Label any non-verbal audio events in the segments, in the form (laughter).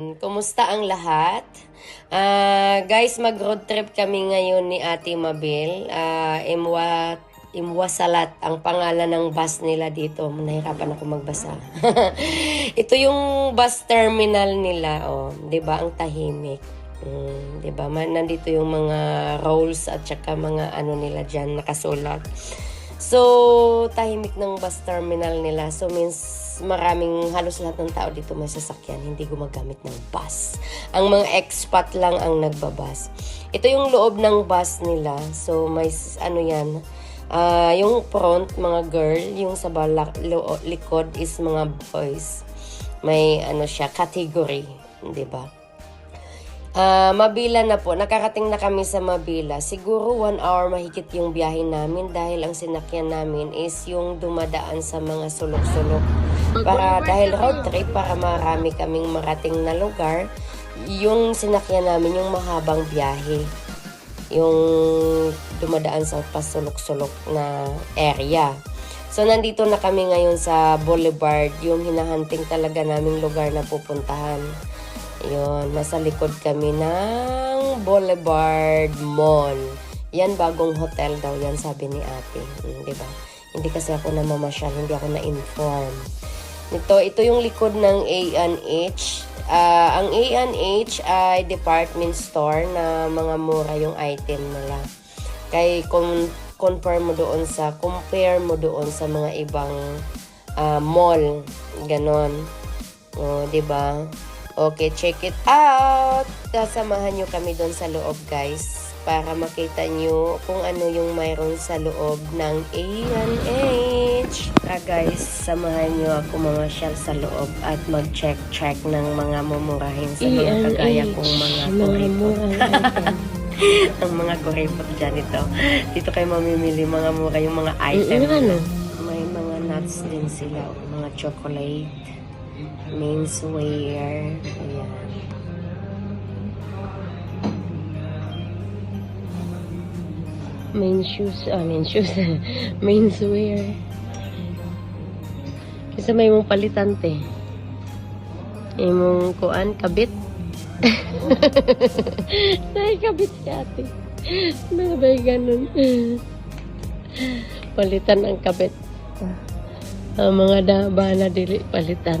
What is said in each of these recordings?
Kumusta ang lahat? Ah, guys, mag-road trip kami ngayon ni Ate Mabel. Ah, Imwa, Imwasalat ang pangalan ng bus nila dito. Nahirapan ako magbasa. (laughs) Ito yung bus terminal nila, oh, ba? Ang tahimik. Mm, 'di ba? Man, nandito yung mga rolls at saka mga ano nila diyan nakasulat. So, tahimik ng bus terminal nila. So, means maraming halos lahat ng tao dito may sasakyan, hindi gumagamit ng bus. Ang mga expat lang ang nagbabas. Ito yung loob ng bus nila. So, may ano yan, ah, yung front, mga girl, yung sa balak, lo- likod is mga boys. May ano siya, category, di ba? Ah, Mabila na po. Nakarating na kami sa Mabila. Siguro one hour mahigit yung biyahe namin dahil ang sinakyan namin is yung dumadaan sa mga sulok-sulok. Para dahil road trip para marami kaming marating na lugar, yung sinakyan namin yung mahabang biyahe. Yung dumadaan sa pasulok-sulok na area. So, nandito na kami ngayon sa Boulevard, yung hinahanting talaga naming lugar na pupuntahan. Yun, nasa likod kami ng Boulevard Mall. Yan, bagong hotel daw yan, sabi ni ate. Mm, di ba? Hindi kasi ako namamasyal, hindi ako na-inform. Ito, ito yung likod ng A&H. Ah, ang A&H ay department store na mga mura yung item nila. Kay kung compare mo doon sa compare mo doon sa mga ibang ah, mall, ganon. O, 'di ba? Okay, check it out. Sasamahan nyo kami doon sa loob, guys. Para makita nyo kung ano yung mayroon sa loob ng A&H. Ah, guys, samahan nyo ako mamasyal sa loob at mag-check-check ng mga mumurahin sa mga kagaya kong mga mga kuripot. item. (laughs) ang mga kuripot dyan ito. Dito kayo mamimili mga mura yung mga item. Yung ano? May mga nuts din sila. Mga chocolate. Menswear. Ayan. Main shoes. Ah, main shoes. (laughs) Menswear. Kasi may mong palitan te. Imong kuan, kabit. (laughs) Ay, kabit si ate. Ano ba yung ganun? (laughs) Palitan ang kabit. Ang mga daba na dili palitan.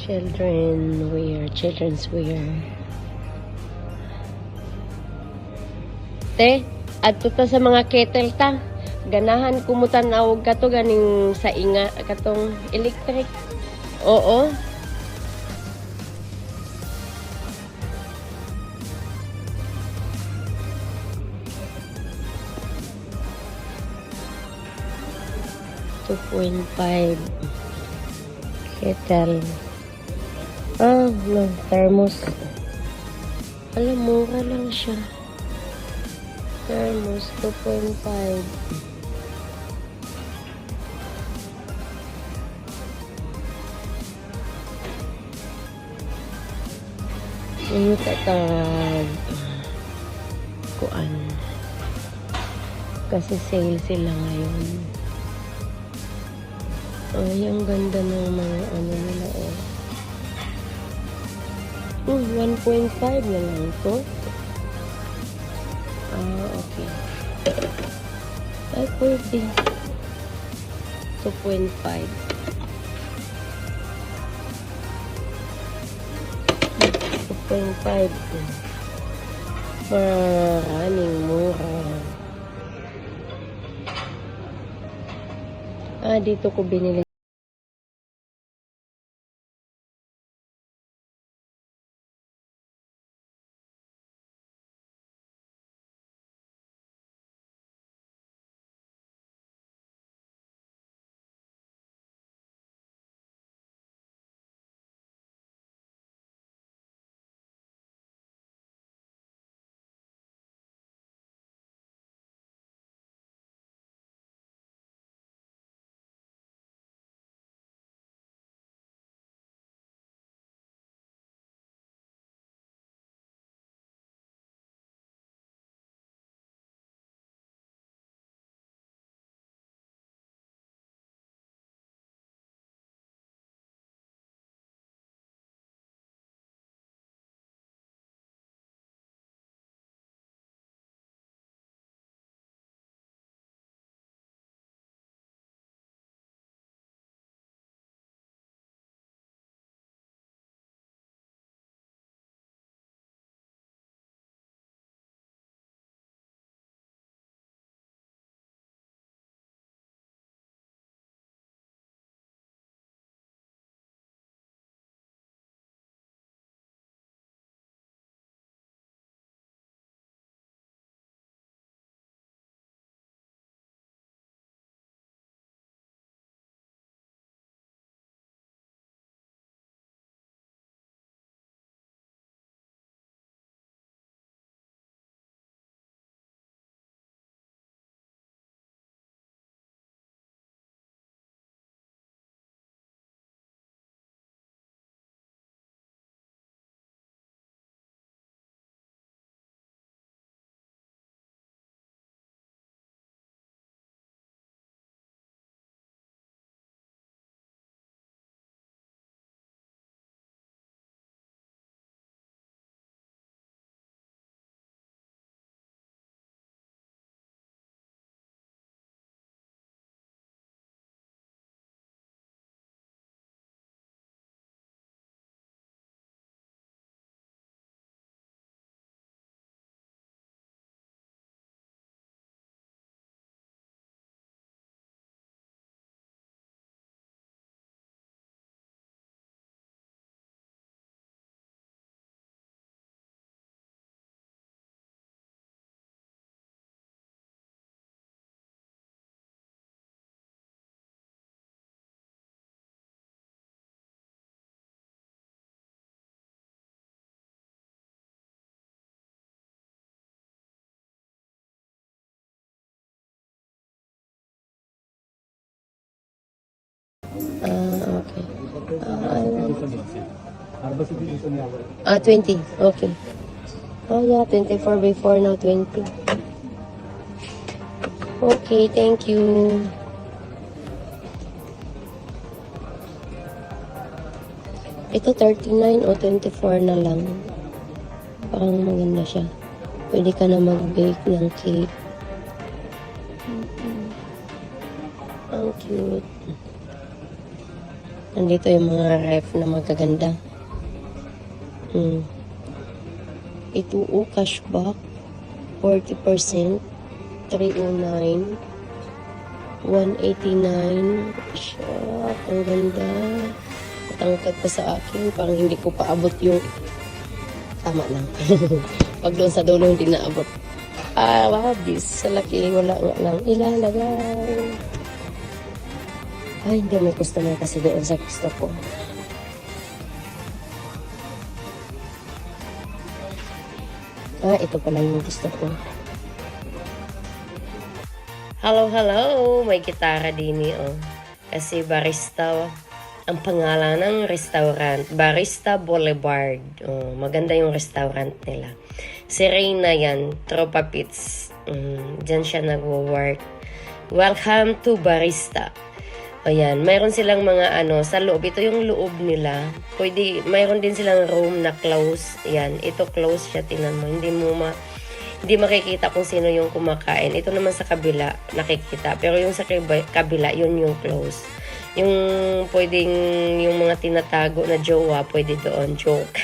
Children wear, children's wear. Te, adto ta sa mga kettle ta. Ganahan kumutan awog ka to ganing sa inga katong electric. Oo. Two point five kettle. Ah, no, thermos. Alam, mura lang siya. Thermos, 2.5. Ano tatag? Kuan. Kasi sale sila ngayon. Ay, ang ganda ng mga ano nila, oh. Hmm, 1.5 na lang to. Ah, okay. Ay, pwede. 2.5. 2.5. Maraming mura. Ah, dito ko binili Ah, 20. Okay. Oh yeah, 24 before now 20. Okay, thank you. Ito 39 o 24 na lang. Parang maganda siya. Pwede ka na mag-bake ng cake. Ang cute. Nandito yung mga ref na magaganda. Hmm. Ito o cashback. 40%. 309. 189. Shop. Ang ganda. Matangkad pa sa akin. Parang hindi ko paabot yung tama lang. (laughs) Pag doon sa dulo hindi naabot. Ah, this sa laki. Wala nga lang ilalagay. Ay, hindi may customer kasi doon sa gusto ko. Ah, ito pala yung gusto ko. Hello, hello! May gitara din eh, oh. Kasi barista ang pangalan ng restaurant. Barista Boulevard. Oh, maganda yung restaurant nila. Si Reyna yan, Tropa Pits. Mm, Diyan siya nag-work. Welcome to Barista. Ayan, mayroon silang mga ano, sa loob. Ito yung loob nila. Pwede, mayroon din silang room na close. Ayan, ito close siya, tingnan mo. Hindi mo ma, hindi makikita kung sino yung kumakain. Ito naman sa kabila, nakikita. Pero yung sa kab- kabila, yun yung close. Yung pwedeng, yung mga tinatago na jowa, pwede doon. Joke.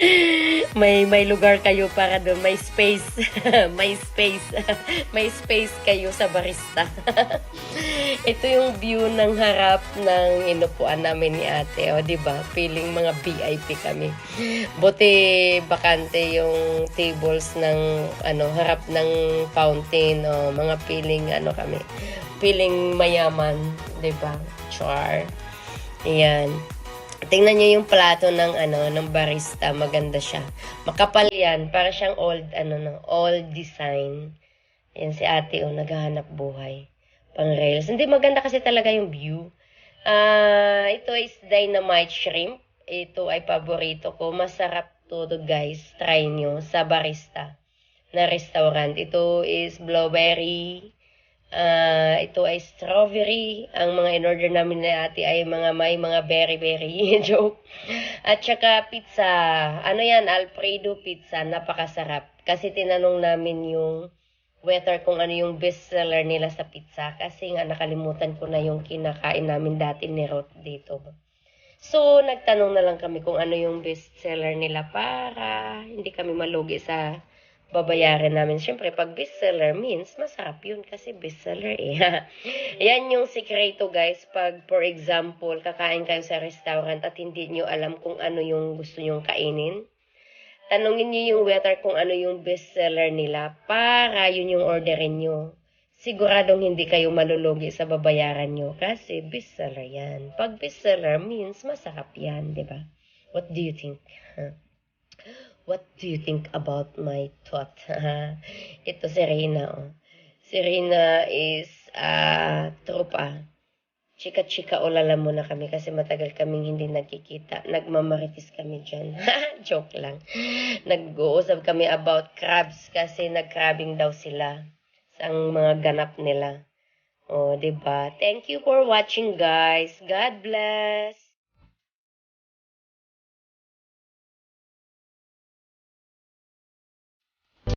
(laughs) may may lugar kayo para doon, may space, (laughs) may space, (laughs) may space kayo sa barista. (laughs) Ito yung view ng harap ng inupuan namin ni ate, o di ba? Feeling mga VIP kami. Buti bakante yung tables ng ano harap ng fountain o mga feeling ano kami. Feeling mayaman, di ba? Char. Ayan. Tingnan niyo yung plato ng ano ng barista, maganda siya. Makapal yan, para siyang old ano no, old design. Yan si Ate oh, naghahanap buhay. Pang rails. Hindi maganda kasi talaga yung view. Ah, ito is dynamite shrimp. Ito ay paborito ko. Masarap to, to guys. Try nyo sa barista na restaurant. Ito is blueberry. Ah, ito ay strawberry. Ang mga in-order namin na ate ay mga may mga berry-berry. (laughs) Joke. At saka pizza. Ano yan? Alfredo pizza. Napakasarap. Kasi tinanong namin yung waiter kung ano yung best seller nila sa pizza. Kasi nga nakalimutan ko na yung kinakain namin dati ni Ruth dito. So, nagtanong na lang kami kung ano yung best seller nila para hindi kami malugi sa babayaran namin. Siyempre, pag bestseller means, masarap yun kasi bestseller eh. (laughs) Yan yung sikreto guys. Pag, for example, kakain kayo sa restaurant at hindi nyo alam kung ano yung gusto nyong kainin, tanongin nyo yung waiter kung ano yung bestseller nila para yun yung orderin nyo. Siguradong hindi kayo malulugi sa babayaran nyo kasi bestseller yan. Pag bestseller means, masarap yan, di ba? What do you think? Huh? (laughs) What do you think about my thought? (laughs) Ito si Reyna. Oh. Si Reyna is ah tropa. Chika-chika ulala muna kami kasi matagal kaming hindi nagkikita. Nagmamaritis kami dyan. (laughs) Joke lang. Nag-uusap kami about crabs kasi nag-crabbing daw sila sa mga ganap nila. Oh, 'di ba? Thank you for watching, guys. God bless.